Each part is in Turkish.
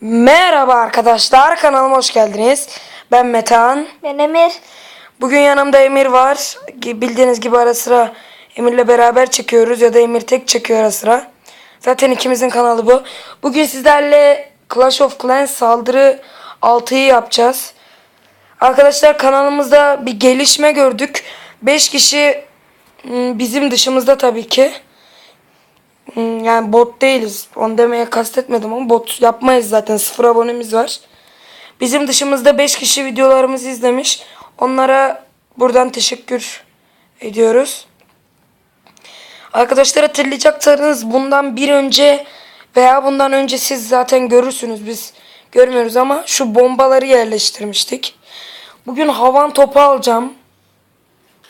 Merhaba arkadaşlar kanalıma hoş geldiniz. Ben Metehan. Ben Emir. Bugün yanımda Emir var. Bildiğiniz gibi ara sıra Emir'le beraber çekiyoruz ya da Emir tek çekiyor ara sıra. Zaten ikimizin kanalı bu. Bugün sizlerle Clash of Clans saldırı 6'yı yapacağız. Arkadaşlar kanalımızda bir gelişme gördük. 5 kişi m, bizim dışımızda tabii ki. Yani bot değiliz. Onu demeye kastetmedim ama bot yapmayız zaten. Sıfır abonemiz var. Bizim dışımızda 5 kişi videolarımızı izlemiş. Onlara buradan teşekkür ediyoruz. Arkadaşlar hatırlayacaksanız bundan bir önce veya bundan önce siz zaten görürsünüz. Biz görmüyoruz ama şu bombaları yerleştirmiştik. Bugün havan topu alacağım.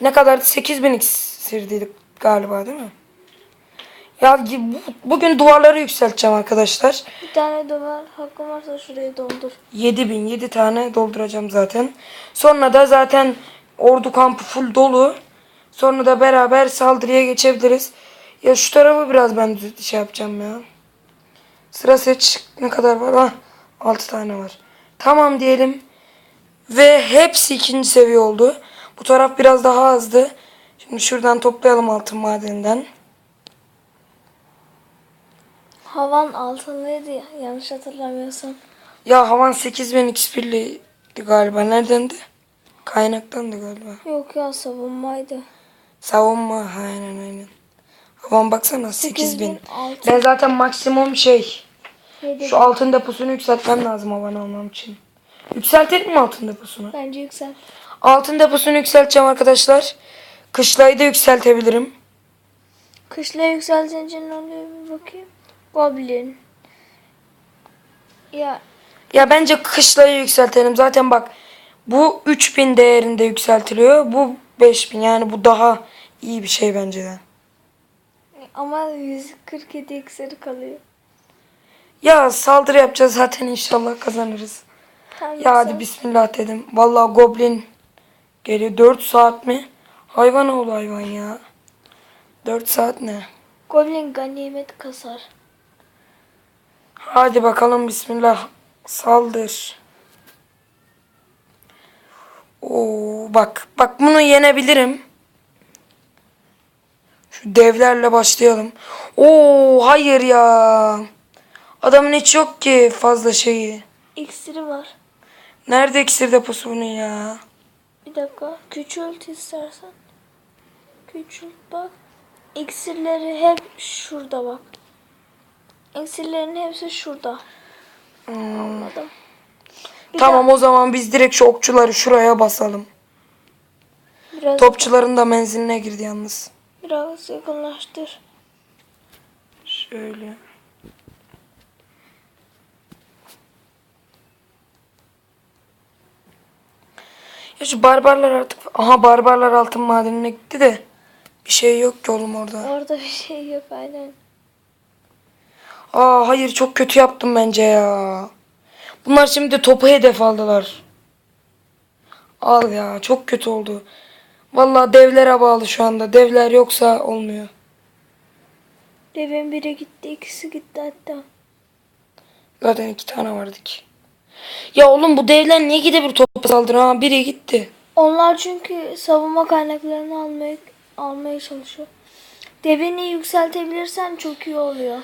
Ne kadar 8000 iksirdiydik galiba değil mi? Ya bu- bugün duvarları yükselteceğim arkadaşlar. Bir tane duvar hakkım varsa şurayı doldur. 7000 7 tane dolduracağım zaten. Sonra da zaten ordu kampı full dolu. Sonra da beraber saldırıya geçebiliriz. Ya şu tarafı biraz ben şey yapacağım ya. Sıra seç ne kadar var? Ha, 6 tane var. Tamam diyelim. Ve hepsi ikinci seviye oldu. Bu taraf biraz daha azdı. Şimdi şuradan toplayalım altın madeninden. Havan altınlıydı ya, yanlış hatırlamıyorsam. Ya havan 8000 XP'liydi galiba. Neredendi? Kaynaktandı galiba. Yok ya savunmaydı. Savunma aynen aynen. Havan baksana 8000. altın. Ben zaten maksimum şey Yedi. şu altın deposunu yükseltmem lazım havan almam için. Yükseltelim mi altın deposunu? Bence yüksel. Altın deposunu yükselteceğim arkadaşlar. Kışlayı da yükseltebilirim. Kışla yükseltince ne oluyor bir bakayım. Goblin. Ya Ya bence kışlayı yükseltelim. Zaten bak bu 3000 değerinde yükseltiliyor. Bu 5000 yani bu daha iyi bir şey bence de. ama 147 iksiri kalıyor. Ya saldırı yapacağız zaten inşallah kazanırız. Tamam, Ya hadi bismillah dedim. Vallahi goblin geliyor. 4 saat mi? Hayvan oğlu hayvan ya. 4 saat ne? Goblin ganimet kasar. Hadi bakalım bismillah. Saldır. Oo bak bak bunu yenebilirim. Şu devlerle başlayalım. Oo hayır ya. Adamın hiç yok ki fazla şeyi. İksiri var. Nerede iksir deposu bunun ya? Bir dakika. Küçült istersen. Küçült bak. İksirleri hep şurada bak. İksirlerin hepsi şurada. Anladım. Bir Tamam o zaman biz direkt şu okçuları şuraya basalım. Biraz, Topçuların da menziline girdi yalnız. biraz yakınlaştır. Şöyle. Ya şu barbarlar artık... Aha barbarlar altın madenine gitti de. Bir şey yok ki oğlum orada. Orada bir şey yok aynen. Aa hayır çok kötü yaptım bence ya. Bunlar şimdi topu hedef aldılar. Al ya çok kötü oldu. Vallahi devlere bağlı şu anda. Devler yoksa olmuyor. Devin biri gitti, ikisi gitti hatta. Zaten iki tane vardı ki. Ya oğlum bu devler niye gide bir topa saldırıyor ha? Biri gitti. Onlar çünkü savunma kaynaklarını almaya almaya çalışıyor. Devini yükseltebilirsen çok iyi oluyor.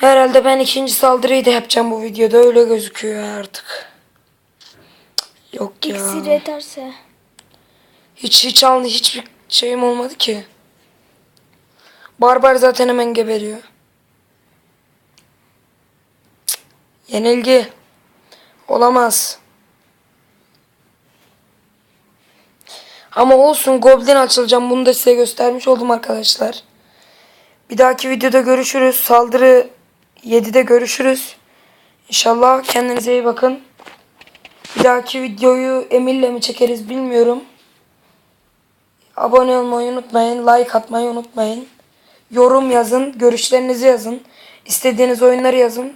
Herhalde ben ikinci saldırıyı da yapacağım bu videoda. Öyle gözüküyor artık. Yok ya. İksir yeterse. Hiç hiç aldı hiçbir şeyim olmadı ki. Barbar zaten hemen geberiyor. Cık, Yenilgi. Olamaz. Ama olsun Goblin açılacağım. Bunu da size göstermiş oldum arkadaşlar. Bir dahaki videoda görüşürüz. Saldırı 7'de görüşürüz. İnşallah kendinize iyi bakın. Bir dahaki videoyu Emir'le mi çekeriz bilmiyorum. Abone olmayı unutmayın. Like atmayı unutmayın. Yorum yazın. Görüşlerinizi yazın. İstediğiniz oyunları yazın.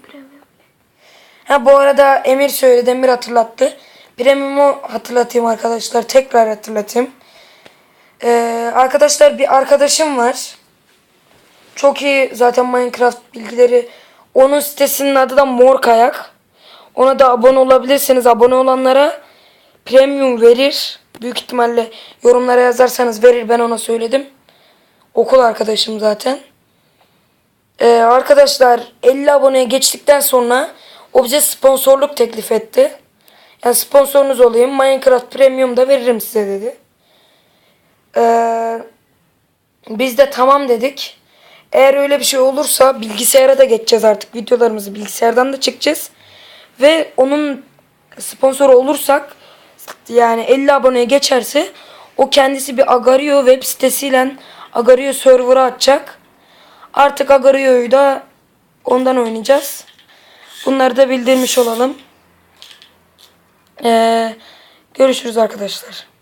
Ha bu arada Emir söyledi. Emir hatırlattı. Premium'u hatırlatayım arkadaşlar. Tekrar hatırlatayım. Ee, arkadaşlar bir arkadaşım var. Çok iyi zaten Minecraft bilgileri. Onun sitesinin adı da Mor Kayak. Ona da abone olabilirsiniz. Abone olanlara premium verir. Büyük ihtimalle yorumlara yazarsanız verir. Ben ona söyledim. Okul arkadaşım zaten. Ee, arkadaşlar 50 aboneye geçtikten sonra o bize sponsorluk teklif etti. Yani sponsorunuz olayım. Minecraft Premium da veririm size dedi. Ee, biz de tamam dedik. Eğer öyle bir şey olursa bilgisayara da geçeceğiz artık. Videolarımızı bilgisayardan da çekeceğiz. Ve onun sponsoru olursak yani 50 aboneye geçerse o kendisi bir Agario web sitesiyle Agario server'ı açacak. Artık Agario'yu da ondan oynayacağız. Bunları da bildirmiş olalım. Ee, görüşürüz arkadaşlar.